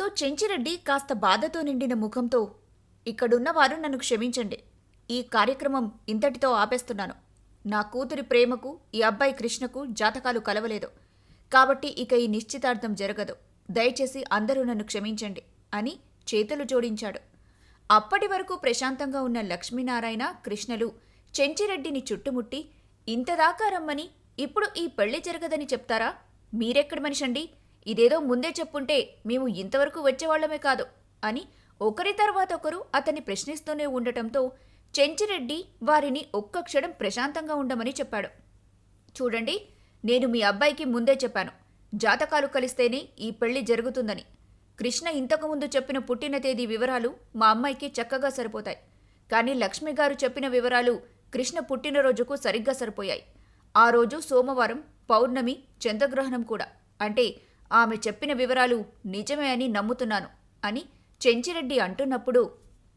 తో చెంచిరెడ్డి కాస్త బాధతో నిండిన ముఖంతో ఇక్కడున్నవారు నన్ను క్షమించండి. ఈ కార్యక్రమం ఇంతటితో ఆపేస్తున్నాను. నా కూతురి ప్రేమకు ఈ అబ్బాయి కృష్ణకు జాతకాలు కలవలేదు. కాబట్టి ఇక ఈ నిశ్చితార్థం జరగదు. దయచేసి అందరూ నన్ను క్షమించండి అని చేతులు జోడించాడు. అప్పటి వరకు ప్రశాంతంగా ఉన్న లక్ష్మీనారాయణ కృష్ణలు చెంచిరెడ్డిని చుట్టుముట్టి ఇంతదాకా రమ్మని ఇప్పుడు ఈ పెళ్ళి జరగదని చెప్తారా? మీరెక్కడి మనిషండి? ఇదేదో ముందే చెప్పుంటే మేము ఇంతవరకు వచ్చేవాళ్ళమే కాదు అని ఒకరి తర్వాత ఒకరు అతన్ని ప్రశ్నిస్తూనే ఉండటంతో చెంచిరెడ్డి వారిని ఒక్క క్షణం ప్రశాంతంగా ఉండమని చెప్పాడు. చూడండి నేను మీ అబ్బాయికి ముందే చెప్పాను. జాతకాలు కలిస్తేనే ఈ పెళ్ళి జరుగుతుందని. కృష్ణ ఇంతకుముందు చెప్పిన పుట్టిన తేదీ వివరాలు మా అమ్మాయికి చక్కగా సరిపోతాయి. కానీ లక్ష్మి గారు చెప్పిన వివరాలు కృష్ణ పుట్టినరోజుకు సరిగ్గా సరిపోయాయి. ఆ రోజు సోమవారం పౌర్ణమి చంద్రగ్రహణం కూడా. అంటే ఆమె చెప్పిన వివరాలు నిజమే అని నమ్ముతున్నాను అని చెంచిరెడ్డి అంటున్నప్పుడు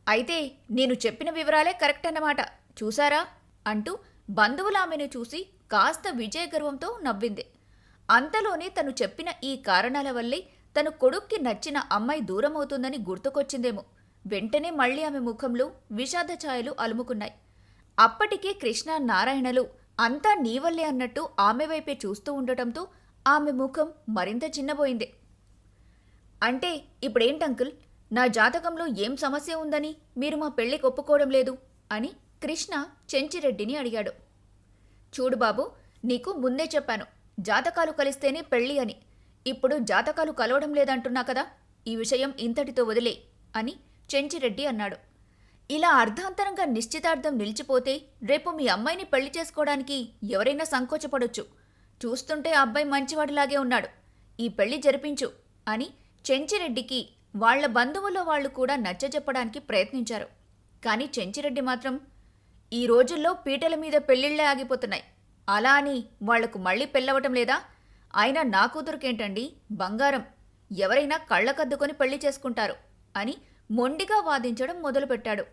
అయితే నేను చెప్పిన వివరాలే కరెక్ట్ అన్నమాట చూసారా అంటూ బంధువులు ఆమెను చూసి కాస్త విజయగర్వంతో నవ్వింది. అంతలోనే తను చెప్పిన ఈ కారణాల వల్లే తన కొడుక్కి నచ్చిన అమ్మాయి దూరమవుతుందని గుర్తుకొచ్చిందేమో. వెంటనే మళ్ళీ ఆమె ముఖంలో విషాద ఛాయలు అలుముకున్నాయి. అప్పటికే కృష్ణ నారాయణలు అంతా నీవల్లే అన్నట్టు ఆమె వైపే చూస్తూ ఉండటంతో ఆమె ముఖం మరింత చిన్నబోయింది. అంటే ఇప్పుడేంటంకుల్ నా జాతకంలో ఏం సమస్య ఉందని మీరు మా పెళ్ళికి ఒప్పుకోవడం లేదు అని కృష్ణ చెంచిరెడ్డిని అడిగాడు. చూడు బాబు నీకు ముందే చెప్పాను జాతకాలు కలిస్తేనే పెళ్ళి అని. ఇప్పుడు జాతకాలు కలవడం లేదంటున్నా కదా ఈ విషయం ఇంతటితో వదిలే అని చెంచిరెడ్డి అన్నాడు. ఇలా అర్ధాంతరంగా నిశ్చితార్థం నిలిచిపోతే రేపు మీ అమ్మాయిని పెళ్ళి చేసుకోవడానికి ఎవరైనా సంకోచపడొచ్చు. చూస్తుంటే అబ్బాయి మంచివాడిలాగే ఉన్నాడు. ఈ పెళ్ళి జరిపించు అని చెంచిరెడ్డికి వాళ్ళ బంధువుల వాళ్ళు కూడా నచ్చజెప్పడానికి ప్రయత్నించారు. కానీ చెంచిరెడ్డి మాత్రం ఈ రోజుల్లో పీటల మీద పెళ్ళిళ్ళే ఆగిపోతున్నాయి. అలా అని వాళ్ళకు మళ్ళీ పెళ్ళవటం లేదా? అయినా నా కూతురుకేంటండి? బంగారం. ఎవరైనా కళ్ళకద్దుకొని పెళ్ళి చేసుకుంటారు అని మొండిగా వాదించడం మొదలుపెట్టాడు.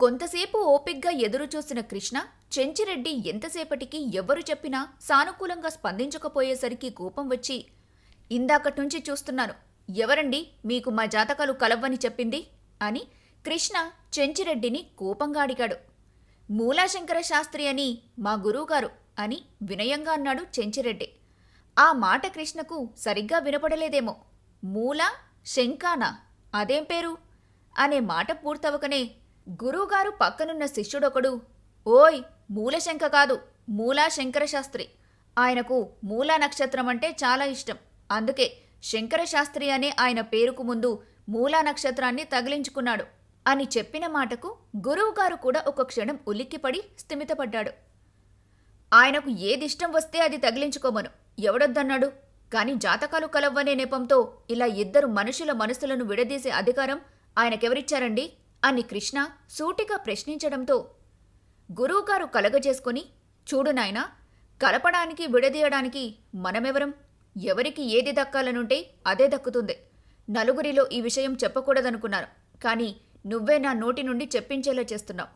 కొంతసేపు ఓపిగ్గా ఎదురుచూసిన కృష్ణ చెంచిరెడ్డి ఎంతసేపటికి ఎవరు చెప్పినా సానుకూలంగా స్పందించకపోయేసరికి కోపం వచ్చి ఇందాకట్నుంచి చూస్తున్నాను. ఎవరండి? మీకు మా జాతకాలు కలవ్వని చెప్పింది? అని కృష్ణ చెంచిరెడ్డిని కోపంగా అడిగాడు. మూలాశంకర శాస్త్రి అని మా గురువుగారు అని వినయంగా అన్నాడు చెంచిరెడ్డి. ఆ మాట కృష్ణకు సరిగ్గా వినపడలేదేమో. మూల శంకానా అదేం పేరు? అనే మాట పూర్తవకనే గురువుగారు పక్కనున్న శిష్యుడొకడు ఓయ్ మూలశంక కాదు మూలా శంకరశాస్త్రి ఆయనకు మూలా నక్షత్రం అంటే చాలా ఇష్టం. అందుకే శంకరశాస్త్రి అనే ఆయన పేరుకు ముందు మూలా నక్షత్రాన్ని తగిలించుకున్నాడు. అని చెప్పిన మాటకు గురువుగారు కూడా ఒక క్షణం ఉలిక్కిపడి స్థిమితపడ్డాడు. ఆయనకు ఏదిష్టం వస్తే అది తగిలించుకోమను. ఎవడొద్దన్నాడు? కాని జాతకాలు కలవ్వనే నెపంతో ఇలా ఇద్దరు మనుషుల మనసులను విడదీసే అధికారం ఆయనకెవరిచ్చారండి? అని కృష్ణ సూటిగా ప్రశ్నించడంతో గురువుగారు కలగజేసుకొని చూడు నాయనా కలపడానికి విడదీయడానికి మనమెవరం? ఎవరికి ఏది దక్కాలనుంటే అదే దక్కుతుంది. నలుగురిలో ఈ విషయం చెప్పకూడదనుకున్నాను కానీ నువ్వే నా నోటి నుండి చెప్పించేలా చేస్తున్నావు.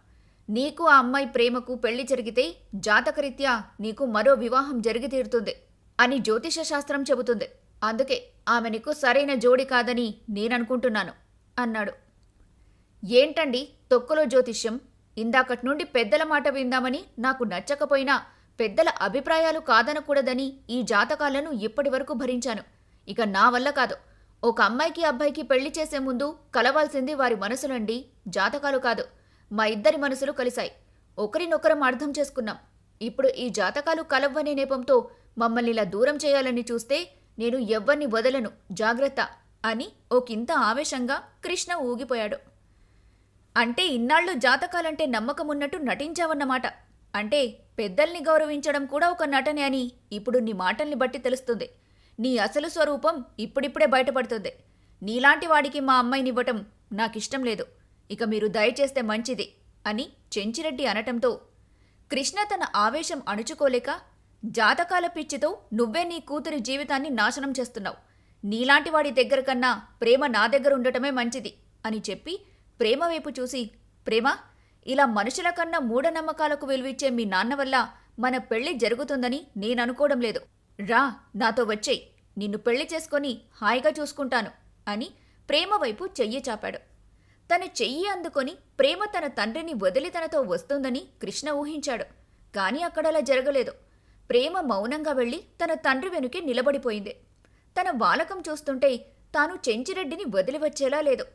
నీకు ఆ అమ్మాయి ప్రేమకు పెళ్ళి జరిగితే జాతకరీత్యా నీకు మరో వివాహం జరిగి తీరుతుంది అని జ్యోతిష శాస్త్రం చెబుతుంది. అందుకే ఆమె నీకు సరైన జోడి కాదని నేననుకుంటున్నాను అన్నాడు. ఏంటండి తొక్కలో జ్యోతిష్యం? ఇందాకటి నుండి పెద్దల మాట విందామని నాకు నచ్చకపోయినా పెద్దల అభిప్రాయాలు కాదనకూడదని ఈ జాతకాలను ఇప్పటి వరకు భరించాను. ఇక నా వల్ల కాదు. ఒక అమ్మాయికి అబ్బాయికి పెళ్ళి చేసే ముందు కలవాల్సింది వారి మనసులండి జాతకాలు కాదు. మా ఇద్దరి మనసులు కలిశాయి. ఒకరినొకరం అర్థం చేసుకున్నాం. ఇప్పుడు ఈ జాతకాలు కలవ్వనే నేపంతో మమ్మల్ని ఇలా దూరం చేయాలని చూస్తే నేను ఎవ్వరిని వదలను జాగ్రత్త అని ఒకంత ఆవేశంగా కృష్ణ ఊగిపోయాడు. అంటే ఇన్నాళ్ళు జాతకాలంటే నమ్మకమున్నట్టు నటించావన్నమాట. అంటే పెద్దల్ని గౌరవించడం కూడా ఒక నటనే అని ఇప్పుడు నీ మాటల్ని బట్టి తెలుస్తుంది. నీ అసలు స్వరూపం ఇప్పుడిప్పుడే బయటపడుతుంది. నీలాంటి వాడికి మా అమ్మాయినివ్వటం నాకిష్టం లేదు. ఇక మీరు దయచేస్తే మంచిది అని చెంచిరెడ్డి అనటంతో కృష్ణ తన ఆవేశం అణుచుకోలేక జాతకాల పిచ్చితో నువ్వే నీ కూతురి జీవితాన్ని నాశనం చేస్తున్నావు. నీలాంటి వాడి దగ్గర కన్నా ప్రేమ నా దగ్గర ఉండటమే మంచిది అని చెప్పి ప్రేమ వైపు చూసి ప్రేమ ఇలా మనుషుల కన్నా మూఢనమ్మకాలకు విలువిచ్చే మీ నాన్న వల్ల మన పెళ్ళి జరుగుతుందని నేననుకోవడం లేదు. రా నాతో వచ్చేయ్. నిన్ను పెళ్ళి చేసుకొని హాయిగా చూసుకుంటాను అని ప్రేమ వైపు చెయ్యి చాపాడు. తన చెయ్యి అందుకొని ప్రేమ తన తండ్రిని వదిలి తనతో వస్తుందని కృష్ణ ఊహించాడు. కాని అక్కడలా జరగలేదు. ప్రేమ మౌనంగా వెళ్ళి తన తండ్రి వెనుకే నిలబడిపోయింది. తన వాలకం చూస్తుంటే తాను చెంచిరెడ్డిని వదిలి వచ్చేలా లేదు.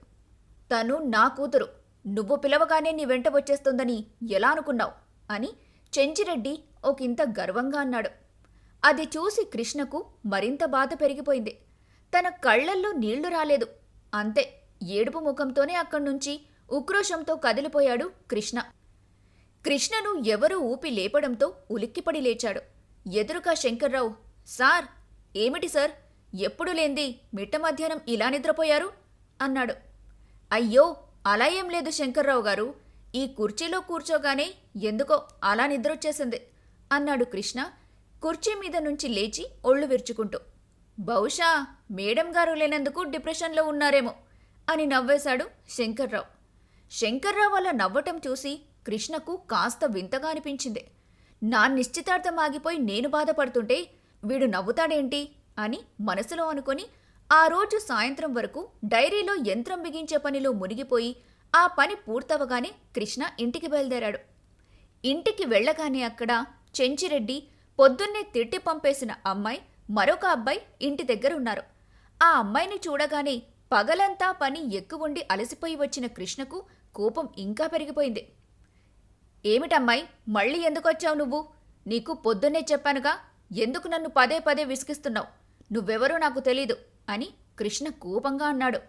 తను నా కూతురు. నువ్వు పిలవగానే నీ వెంట వచ్చేస్తుందని ఎలా అనుకున్నావు? అని చెంచిరెడ్డి ఒకంత గర్వంగా అన్నాడు. అది చూసి కృష్ణకు మరింత బాధ పెరిగిపోయింది. తన కళ్ళల్లో నీళ్ళు రాలేదు. అంతే ఏడుపు ముఖంతోనే అక్కడ్నుంచి ఉక్రోషంతో కదిలిపోయాడు కృష్ణ. కృష్ణను ఎవరూ ఊపి లేపడంతో ఉలిక్కిపడి లేచాడు. ఎదురుగా శంకర్రావు సార్ ఏమిటి సార్? ఎప్పుడు లేంది? మిట్ట మధ్యాహ్నం ఇలా నిద్రపోయారు? అన్నాడు. అయ్యో అలా ఏం లేదు శంకర్రావు గారు. ఈ కుర్చీలో కూర్చోగానే ఎందుకో అలా నిద్రొచ్చేసింది అన్నాడు కృష్ణ కుర్చీ మీద నుంచి లేచి ఒళ్ళు విరుచుకుంటూ. బహుశా మేడం గారు లేనందుకు డిప్రెషన్లో ఉన్నారేమో అని నవ్వేశాడు శంకర్రావు. శంకర్రావు అలా నవ్వటం చూసి కృష్ణకు కాస్త వింతగా అనిపించింది. నా నిశ్చితార్థం ఆగిపోయి నేను బాధపడుతుంటే వీడు నవ్వుతాడేంటి అని మనసులో అనుకొని ఆ రోజు సాయంత్రం వరకు డైరీలో యంత్రం బిగించే పనిలో మునిగిపోయి ఆ పని పూర్తవగానే కృష్ణ ఇంటికి బయలుదేరాడు. ఇంటికి వెళ్ళగానే అక్కడ చెంచిరెడ్డి పొద్దున్నే తిట్టి పంపేసిన అమ్మాయి మరొక అబ్బాయి ఇంటి దగ్గర ఉన్నారు. ఆ అమ్మాయిని చూడగానే పగలంతా పని ఎక్కువుండి అలసిపోయి వచ్చిన కృష్ణకు కోపం ఇంకా పెరిగిపోయింది. ఏమిటమ్మాయి మళ్ళీ ఎందుకొచ్చావు నువ్వు? నీకు పొద్దున్నే చెప్పానుగా ఎందుకు నన్ను పదే పదే విసిగిస్తున్నావు? నువ్వెవరో నాకు తెలీదు. అని కృష్ణ కోపంగా అన్నాడు.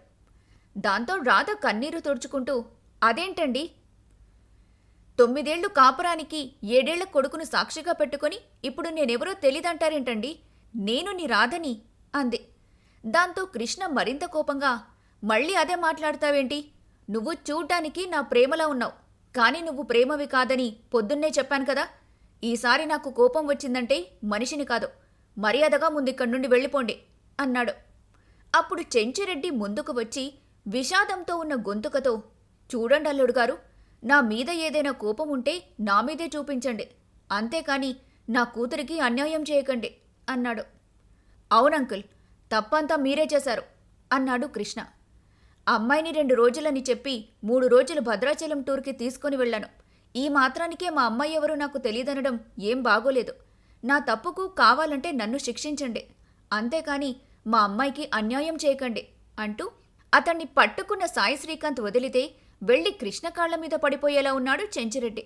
దాంతో రాధ కన్నీరు తుడుచుకుంటూ అదేంటండి? తొమ్మిదేళ్ళు కాపురానికి ఏడేళ్ళ కొడుకును సాక్షిగా పెట్టుకుని ఇప్పుడు నేనెవరో తెలీదంటారేంటండి? నేను నీ రాధని అంది. దాంతో కృష్ణ మరింత కోపంగా మళ్ళీ అదే మాట్లాడతావేంటి? నువ్వు చూడ్డానికి నా ప్రేమలా ఉన్నావు. కానీ నువ్వు ప్రేమవి కాదని పొద్దున్నే చెప్పాను కదా. ఈసారి నాకు కోపం వచ్చిందంటే మనిషిని కాదు. మర్యాదగా ముందిక్కడి నుండి వెళ్ళిపోండి అన్నాడు. అప్పుడు చెంచిరెడ్డి ముందుకు వచ్చి విషాదంతో ఉన్న గొంతుకతో చూడండి అల్లుడు గారు నా మీద ఏదైనా కోపం ఉంటే నా మీదే చూపించండి. అంతేకాని నా కూతురికి అన్యాయం చేయకండి అన్నాడు. అవునంకుల్ తప్పంతా మీరే చేశారు అన్నాడు కృష్ణ. అమ్మాయిని రెండు రోజులని చెప్పి మూడు రోజులు భద్రాచలం టూర్కి తీసుకుని వెళ్ళాను. ఈ మాత్రానికే మా అమ్మాయి ఎవరో నాకు తెలియదనడం ఏం బాగోలేదు. నా తప్పుకు కావాలంటే నన్ను శిక్షించండి. అంతేకాని మా అమ్మాయికి అన్యాయం చేయకండి అంటూ అతన్ని పట్టుకున్న సాయి శ్రీకాంత్ వదిలితే వెళ్ళి కృష్ణ కాళ్ళ మీద పడిపోయేలా ఉన్నాడు చెంచిరెడ్డి.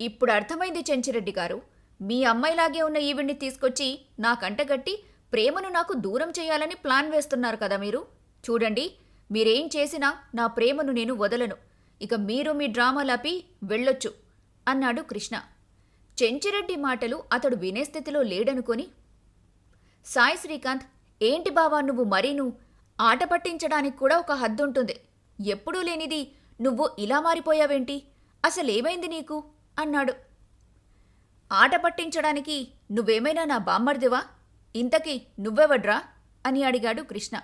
ఇప్పుడు అర్థమైంది చెంచిరెడ్డి గారు మీ అమ్మాయిలాగే ఉన్న ఈవిడ్ని తీసుకొచ్చి నాకంటగట్టి ప్రేమను నాకు దూరం చేయాలని ప్లాన్ వేస్తున్నారు కదా మీరు? చూడండి మీరేం చేసినా నా ప్రేమను నేను వదలను. ఇక మీరు మీ డ్రామాలాపి వెళ్ళొచ్చు అన్నాడు కృష్ణ. చెంచిరెడ్డి మాటలు అతడు వినే స్థితిలో లేడనుకొని సాయి శ్రీకాంత్ ఏంటి బావా నువ్వు మరీను? ఆట పట్టించడానికి కూడా ఒక హద్దుంటుంది. ఎప్పుడూ లేనిది నువ్వు ఇలా మారిపోయావేంటి? అసలేమైంది నీకు? అన్నాడు. ఆట పట్టించడానికి నువ్వేమైనా నా బామ్మర్దివా? ఇంతకీ నువ్వెవడ్రా? అని అడిగాడు కృష్ణ.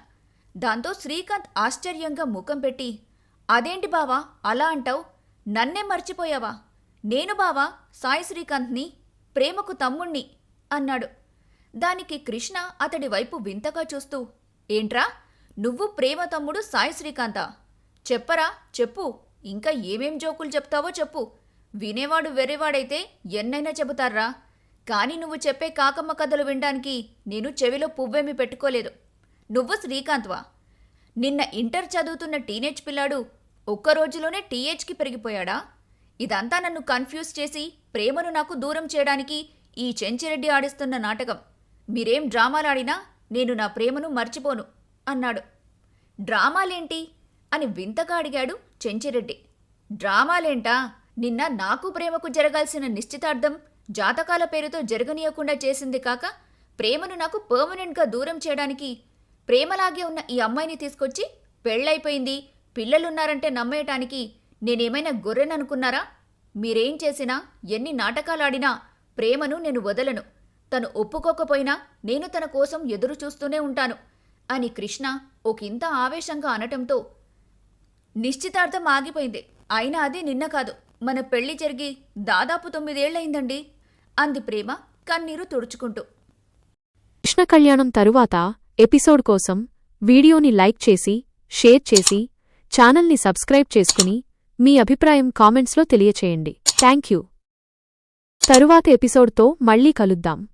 దాంతో శ్రీకాంత్ ఆశ్చర్యంగా ముఖం పెట్టి అదేంటి బావా? అలా అంటావు? నన్నే మర్చిపోయావా? నేను బావా సాయి శ్రీకాంత్ని? ప్రేమకు తమ్ముణ్ణి? అన్నాడు. దానికి కృష్ణ అతడి వైపు వింతగా చూస్తూ ఏంట్రా? నువ్వు ప్రేమ తమ్ముడు సాయి శ్రీకాంత. చెప్పరా చెప్పు. ఇంకా ఏమేం జోకులు చెప్తావో చెప్పు. వినేవాడు వెర్రివాడైతే ఎన్నైనా చెబుతారా కానీ నువ్వు చెప్పే కాకమ్మ కథలు వినడానికి నేను చెవిలో పువ్వేమి పెట్టుకోలేదు. నువ్వు శ్రీకాంత్వా? నిన్న ఇంటర్ చదువుతున్న టీనేజ్ పిల్లాడు ఒక్క రోజులోనే టీఏజ్కి పెరిగిపోయాడా? ఇదంతా నన్ను కన్ఫ్యూజ్ చేసి ప్రేమను నాకు దూరం చేయడానికి ఈ చెంచిరెడ్డి ఆడిస్తున్న నాటకం. మీరేం డ్రామాలాడినా నేను నా ప్రేమను మర్చిపోను అన్నాడు. డ్రామాలేంటి? అని వింతగా అడిగాడు చెంచిరెడ్డి. డ్రామాలేంటా? నిన్న నాకు ప్రేమకు జరగాల్సిన నిశ్చితార్థం జాతకాల పేరుతో జరగనీయకుండా చేసింది కాక ప్రేమను నాకు పర్మనెంట్గా దూరం చేయడానికి ప్రేమలాగే ఉన్న ఈ అమ్మాయిని తీసుకొచ్చి పెళ్ళైపోయింది పిల్లలున్నారంటే నమ్మేయటానికి నేనేమైనా గొర్రెననుకున్నారా? మీరేం చేసినా ఎన్ని నాటకాలాడినా ప్రేమను నేను వదలను. తను ఒప్పుకోకపోయినా నేను తన కోసం ఎదురు చూస్తూనే ఉంటాను అని కృష్ణ ఒకంత ఆవేశంగా అనటంతో నిశ్చితార్థం ఆగిపోయింది. అయినా అది నిన్న కాదు. మన పెళ్ళి జరిగి దాదాపు తొమ్మిదేళ్ళయిందండి అంది ప్రేమ కన్నీరు తుడుచుకుంటూ. కృష్ణ కళ్యాణం తరువాత ఎపిసోడ్ కోసం వీడియోని లైక్ చేసి షేర్ చేసి ఛానల్ని సబ్స్క్రైబ్ చేసుకుని మీ అభిప్రాయం కామెంట్స్లో తెలియచేయండి. Thank you. తరువాత ఎపిసోడ్తో మళ్ళీ కలుద్దాం.